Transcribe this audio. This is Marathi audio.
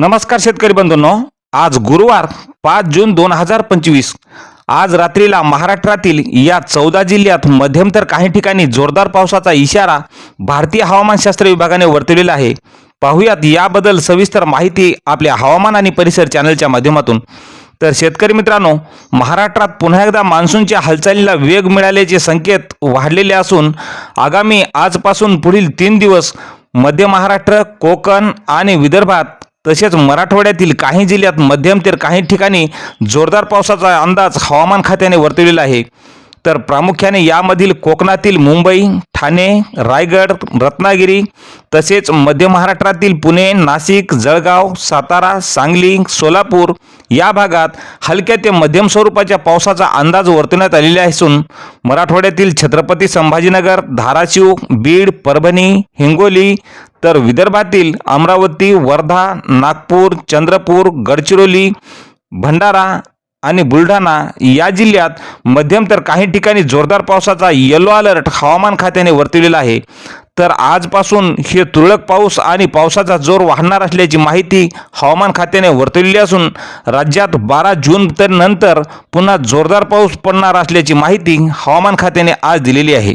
नमस्कार शेतकरी बंधूंनो. आज गुरुवार पाच जून दोन हजार पंचवीस. आज रात्रीला महाराष्ट्रातील या चौदा जिल्ह्यात मध्यम तर काही ठिकाणी जोरदार पावसाचा इशारा भारतीय हवामानशास्त्र विभागाने वर्तवलेला आहे. पाहुयात याबद्दल सविस्तर माहिती आपल्या हवामान आणि परिसर चॅनलच्या माध्यमातून. तर शेतकरी मित्रांनो महाराष्ट्रात पुन्हा एकदा मान्सूनच्या हालचालीला वेग मिळाल्याचे संकेत वाढलेले असून आगामी आजपासून पुढील तीन दिवस मध्य महाराष्ट्र कोकण आणि विदर्भात तसेच मराठवाड्यातील काही जिल्ह्यात मध्यम तर काही ठिकाणी जोरदार पावसाचा अंदाज हवामान खात्याने वर्तवलेला आहे. तर प्रामुख्याने यामधील कोकणातील मुंबई ठाणे रायगड रत्नागिरी तसेच मध्य महाराष्ट्रातील पुणे नाशिक जळगाव सातारा सांगली सोलापूर या भागात हलक्या ते मध्यम स्वरूपाच्या पावसाचा अंदाज वर्तवण्यात आलेला असून मराठवाड्यातील छत्रपती संभाजीनगर धाराशिव बीड परभणी हिंगोली तर विदर्भातील अमरावती वर्धा नागपूर चंद्रपूर गडचिरोली भंडारा आणि बुलढाणा या जिल्ह्यात मध्यम तर काही ठिकाणी जोरदार पावसाचा येलो अलर्ट हवामान खात्याने वर्तवलेला आहे. तर आजपासून हे तुरळक पाऊस आणि पावसाचा जोर वाढणार असल्याची माहिती हवामान खात्याने वर्तवलेली असून राज्यात बारा जून तर नंतर पुन्हा जोरदार पाऊस पडणार असल्याची माहिती हवामान खात्याने आज दिलेली आहे.